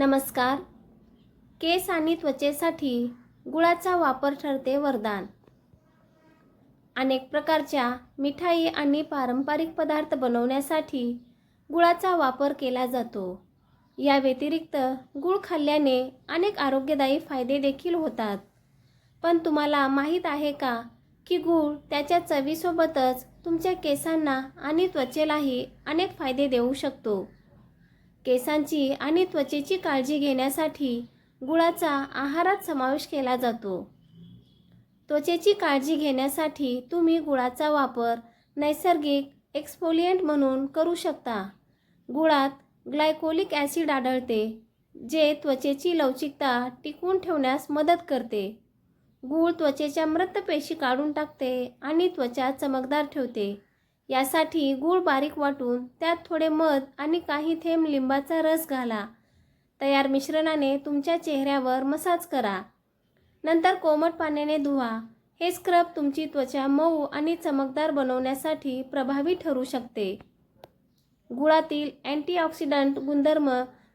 नमस्कार. केस आणि त्वचेसाठी गुळाचा वापर ठरते वरदान. अनेक प्रकारच्या मिठाई आणि पारंपरिक पदार्थ बनवण्यासाठी गुळाचा वापर केला जातो. या व्यतिरिक्त गुळ खाल्ल्याने अनेक आरोग्यदायी फायदे देखील होतात. पण तुम्हाला माहीत आहे का की गूळ त्याच्या चवीसोबतच तुमच्या केसांना आणि त्वचेलाही अनेक फायदे देऊ शकतो? केसांची आणि त्वचेची काळजी घेण्यासाठी गुळाचा आहारात समावेश केला जातो. त्वचेची काळजी घेण्यासाठी तुम्ही गुळाचा वापर नैसर्गिक एक्सपोलियंट म्हणून करू शकता. गुळात ग्लायकोलिक ॲसिड आढळते जे त्वचेची लवचिकता टिकवून ठेवण्यास मदत करते. गूळ त्वचेच्या मृत पेशी काढून टाकते आणि त्वचा चमकदार ठेवते. यासाठी गूळ बारीक वाटून त्यात थोडे मध आणि काही थेंब लिंबाचा रस घाला. तयार मिश्रणाने तुमच्या चेहऱ्यावर मसाज करा. नंतर कोमट पाण्याने धुवा. हे स्क्रब तुमची त्वचा मऊ आणि चमकदार बनवण्यासाठी प्रभावी ठरू शकते. गुळातील अँटीऑक्सिडंट गुणधर्म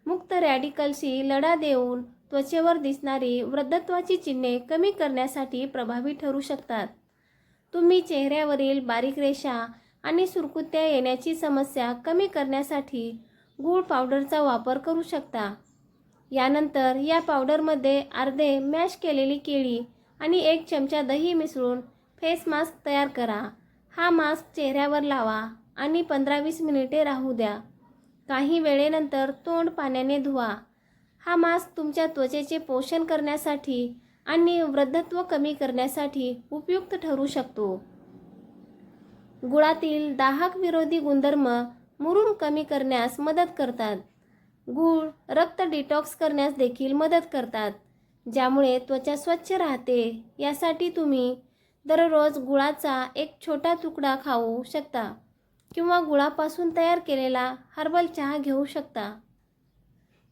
मुक्त रॅडिकलशी लढा देऊन त्वचेवर दिसणारी वृद्धत्वाची चिन्हे कमी करण्यासाठी प्रभावी ठरू शकतात. तुम्ही चेहऱ्यावरील बारीक रेषा आणि सुरकुत्या येण्याची समस्या कमी करण्यासाठी गूळ पावडरचा वापर करू शकता. यानंतर या पावडरमध्ये अर्धे मॅश केलेली केळी आणि एक चमचा दही मिसळून फेस मास्क तयार करा. हा मास्क चेहऱ्यावर लावा आणि पंधरा वीस मिनिटे राहू द्या. काही वेळेनंतर तोंड पाण्याने धुवा. हा मास्क तुमच्या त्वचेचे पोषण करण्यासाठी आणि वृद्धत्व कमी करण्यासाठी उपयुक्त ठरू शकतो. गुळातील दाहक विरोधी गुणधर्म मुरून कमी करण्यास मदत करतात. गूळ रक्त डिटॉक्स करण्यास देखील मदत करतात. ज्यामुळे त्वचा स्वच्छ राहते. यासाठी तुम्ही दररोज गुळाचा एक छोटा तुकडा खाऊ शकता किंवा गुळापासून तयार केलेला हर्बल चहा घेऊ शकता.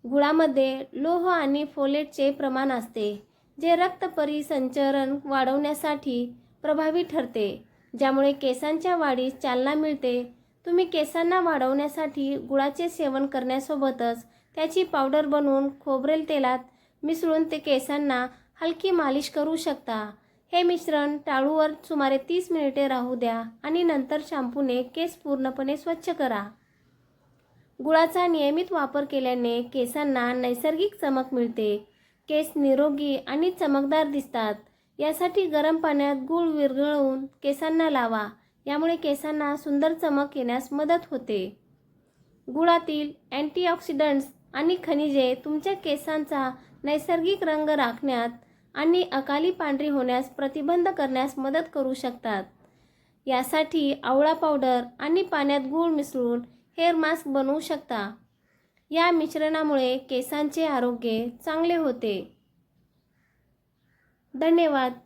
गुळामध्ये लोह आणि फोलेटचे प्रमाण असते जे रक्त परिसंचरण वाढवण्यासाठी प्रभावी ठरते. ज्यामुळे केसांच्या वाढीस चालना मिळते. तुम्ही केसांना वाढवण्यासाठी गुळाचे सेवन करण्यासोबतच त्याची पावडर बनवून खोबरेल तेलात मिसळून ते केसांना हलकी मालिश करू शकता. हे मिश्रण टाळूवर सुमारे तीस मिनिटे राहू द्या आणि नंतर शॅम्पूने केस पूर्णपणे स्वच्छ करा. गुळाचा नियमित वापर केल्याने केसांना नैसर्गिक चमक मिळते. केस निरोगी आणि चमकदार दिसतात. यासाठी गरम पाण्यात गूळ विरघळवून केसांना लावा. यामुळे केसांना सुंदर चमक येण्यास मदत होते. गुळातील अँटीऑक्सिडंट्स आणि खनिजे तुमच्या केसांचा नैसर्गिक रंग राखण्यात आणि अकाली पांढरी होण्यास प्रतिबंध करण्यास मदत करू शकतात. यासाठी आवळा पावडर आणि पाण्यात गूळ मिसळून हेअर मास्क बनवू शकता. या मिश्रणामुळे केसांचे आरोग्य चांगले होते. धन्यवाद.